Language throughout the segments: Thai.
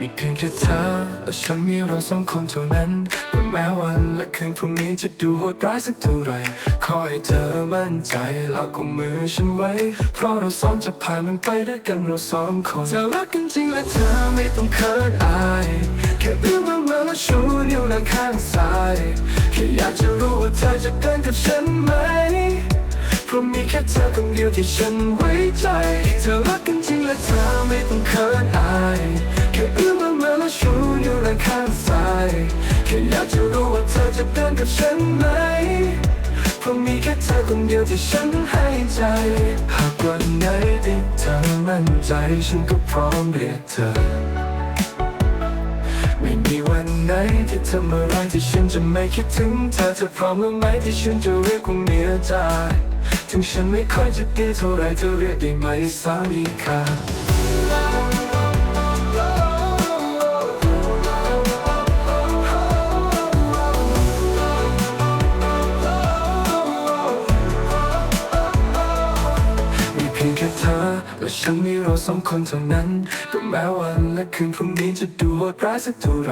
มีเพียงแค่เธอและฉันมีเราสองคนเท่านั้นแต่แม้วันและคืนพรุ่งนี้จะดูโหดร้ายสักเท่าไรขอให้เธอมั่นใจแล้วก็มือฉันไว้ เพราะเราสองจะผ่านมันไปด้วยกันเราสองคนเธอรักกันจริงและเธอไม่ต้องเขินอายแค่เอื้อมมามาแล้วชูนิ้วด้านข้างซ้ายแค่อยากจะรู้ว่าเธอจะเดินกับฉันไหมเพราะมีแค่เธอคนเดียวที่ฉันไว้ใจ เธอรักกันจริงและเธอ จะเดินกับฉันไหมเพราะมีแค่เธอคนเดียวที่ฉันให้ใจ หากวันไหนที่เธอมั่นใจฉันก็พร้อมเรียกเธอ ไม่มีวันไหนที่ทำอะไรที่ฉันจะไม่คิดถึงเธอเธอพร้อมหรือไม่ที่ฉันจะเรียกว่าเมียใจถึงฉันไม่ค่อยจะดีเท่าไรเธอเรียกได้ไหมสามีค่ะ และฉันมีเราสองคนเท่านั้นก็แม้วันและคืนพรุ่งนี้จะดูโหดร้ายสักเท่าไร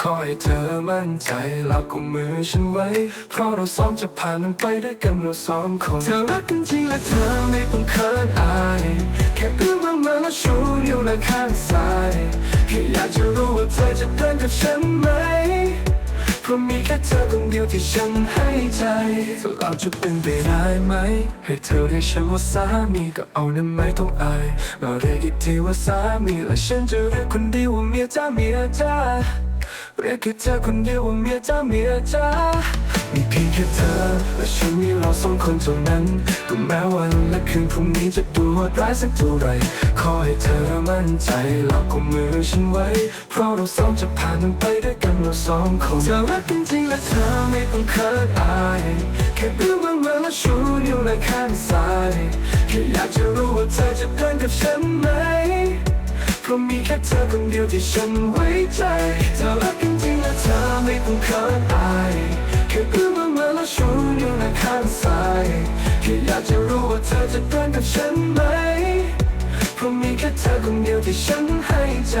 ขอให้เธอมั่นใจแล้วก็มือฉันไว้ เพราะเราสองจะผ่านมันไปด้วยกันเราสองคนเธอรักกันจริงและเธอไม่ต้องเขินอายแค่เอื้อมามาแล้วชูนิ้วด้าข้างซ้ายแค่อยากจะรู้ว่าเธอจะเดินกับฉันไหม ราะมีแค่เธอคนเดียวที่ฉันให้ใจเราจะเป็นไปได้ไหม ให้เธอเรียกฉันว่าสามีก็เอานั้นไม่ต้องอายเราเรียกอีกทีว่าสามีและฉันจะเรียกคนเดียวว่าเมียจ้าเมียจ้าเรียกแค่เธอคนเดียวว่าเมียจ้าเมียจ้า มีเพียงแค่เธอ และฉันมีเราสองคนเท่านั้นก็แม้วันและคืนพรุ่งนี้จะดูโหดร้ายสักเท่าไร ขอให้เธอมั่นใจแล้วก็มือฉันไว้ เพราะเราสองจะผ่านมันไปด้วยกันเราสองคนเธอรักกันจริงและเธอไม่ต้องเขินอายแค่เอื้อมมามาแล้วชูนิ้วในข้างซ้ายแค่อยากจะรู้ว่าเธอจะเดินกับฉันไหมเพราะมีแค่เธอคนเดียวที่ฉันไว้ใจเธอรักกันจริงและเธอไม่ต้องเขินอาย แค่เอื้อมมามาแล้วชูนิ้วในข้างซ้ายแค่อยากจะรู้ว่าเธอจะเดินกับฉันไหมเพราะมีแค่เธอคนเดียวที่ฉันให้ใจ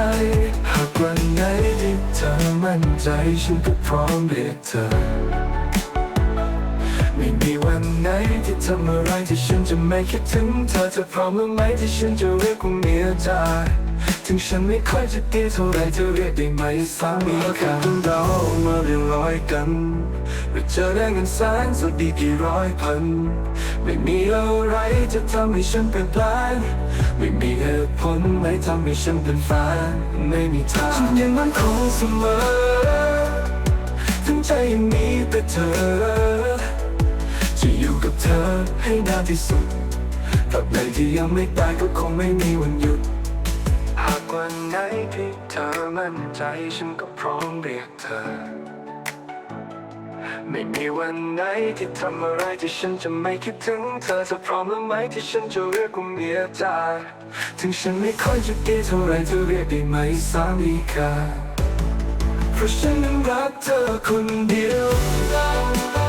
หากวันไหนที่เธอมั่นใจฉันก็พร้อมเรียกเธอ ไม่มีวันไหนที่ทำอะไรที่ฉันจะไม่คิดถึงเธอเธอพร้อมหรือไม่ที่ฉันจะเรียกว่าเมียใจ ถึงฉันไม่ค่อยจะดีเท่าไรจะเรียกได้ไหมสามีค่ะเรามาเรียงร้อยกันเราเจอได้เงินแสนสุดดีกี่ร้อยพัน ไม่มีอะไรจะทำให้ฉันเปลี่ยนแปลงไม่มีเหตุผลไหนทำให้ฉันเป็นแฟนไม่มีทางฉันยังมั่นคงเสมอถึงใจยังมีแต่เธอ จะอยู่กับเธอให้นานที่สุดตราบใดที่ยังไม่ตายก็คงไม่มีวันหยุด วันไหนที่เธอมั่นใจฉันก็พร้อมเรียกเธอ ไม่มีวันไหนที่ทำอะไรที่ฉันจะไม่คิดถึงเธอเธอพร้อมหรือไม่ที่ฉันจะเรียกว่าเมียจ้าถึงฉันไม่ค่อยจะดีเท่าไรเธอเรียกได้ไหมสามีค่ะเพราะฉันนั้นรักเธอคนเดียว